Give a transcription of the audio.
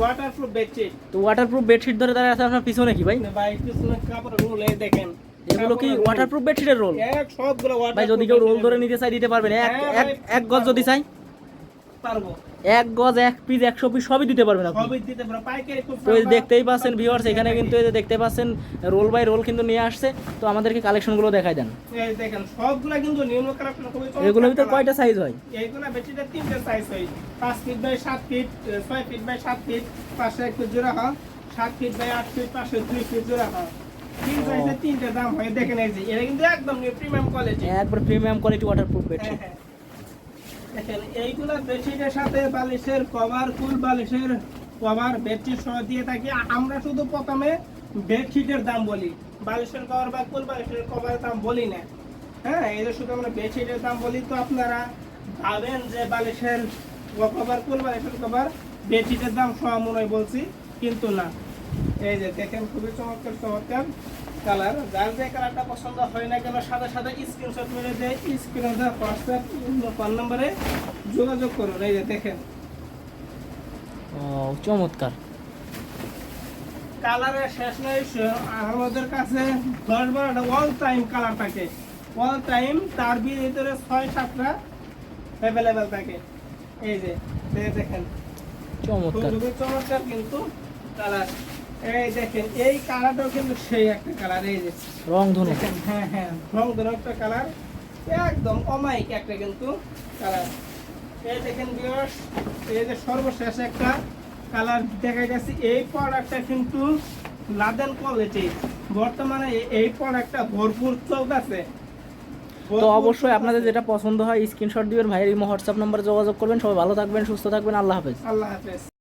Waterproof bedsheet তো waterproof bedsheet ধরে দাঁড়িয়ে আছে আপনার পিছনে কি ভাই? ভাই পিছনে কাপড় রোল এই দেখেন। এগুলো কি ওয়াটারপ্রুফ বেডশিটের রোল এক সবগুলো ভাই যদি কেউ রোল ধরে নিতে চাই দিতে পারবেন। এক হ্যাঁ এক এক গজ যদি চাই? পারব। এক গজ এক পিস একশো পিস সবই দিতে পারবেন আপনি। সবই দিতে পারব। পাইকারি তো দেখতেই পাচ্ছেন ভিউয়ার্স এখানে কিন্তু এই যে দেখতে পাচ্ছেন রোল বাই রোল কিন্তু নিয়ে আসছে। তো আমাদেরকে কালেকশনগুলো দেখাই দেন। এই দেখেন সবগুলা কিন্তু নিয়ম কালেকশন খুবই চমৎকার এগুলোর ভিতর কয়টা সাইজ হয়? এইগুলা বেডশিটের তিনটে সাইজ হয়। পাঁচ ফিট বাই সাত ফিট ছয় ফিট বাই সাত ফিট পাশে জোড়া হয়। ফিট বাই আট ফিট পাশে ফিট জোড়া হয়। তিন সাইজে তিনটে দাম হয়। দেখেন এই যে এটা কিন্তু একদম প্রিমিয়াম কোয়ালিটি একবার প্রিমিয়াম কোয়ালিটি ওয়াটারপ্রুফ বেডশিট দেখেন, এইগুলা বেডশিটের সাথে বালিশের কভার ফুল বালিশের কভার বেডশিট সহ দিয়ে থাকি। আমরা শুধু প্রথমে বেডশিটের দাম বলি। বালিশের কভার বা ফুল বালিশের কভারের দাম বলি না। হ্যাঁ এই যে শুধু আমরা বেডশিটের দাম বলি তো আপনারা ভাবেন যে বালিশের কভার ফুল বালিশের কভার বেডশিটের দাম সহ মনে বলছি, কিন্তু না। এই যে দেখেন খুবই চমৎকার চমৎকার কালার। যার যে কালারটা পছন্দ হয় না কেন সাথে সাথে স্ক্রিনশট মেরে দেয় স্ক্রিনে হোয়াটসঅ্যাপ ফোন নম্বরে যোগাযোগ করুন। এই যে দেখেন। ও চমৎকার। কালারের শেষ নাই আমাদের কাছে দশ বারোটা অল টাইম কালার থাকে। অল টাইম তার ভিতরে ছয় সাতটা অ্যাভেলেবেল থাকে। এই যে দেখেন। চমৎকার। খুবই চমৎকার কিন্তু কালার। এই দেখেন এই কালারটাও কিন্তু সেই একটা কালার এই যে রং ধনু হ্যাঁ হ্যাঁ রং একটা কালার একদম অমায়িক একটা কিন্তু কালার। এই দেখেন ভিউয়ার্স এই যে সর্বশেষ একটা কালার দেখা গেছে এই প্রোডাক্টটা কিন্তু লাদেন কোয়ালিটি বর্তমানে এই প্রোডাক্টটা ভরপুর চলতেছে। তো অবশ্যই আপনাদের যেটা পছন্দ হয় স্ক্রিনশট দিবেন ভাইয়ের ইমো হোয়াটসঅ্যাপ নাম্বারে যোগাযোগ করবেন। সবাই ভালো থাকবেন সুস্থ থাকবেন আল্লাহ হাফেজ। আল্লাহ হাফেজ।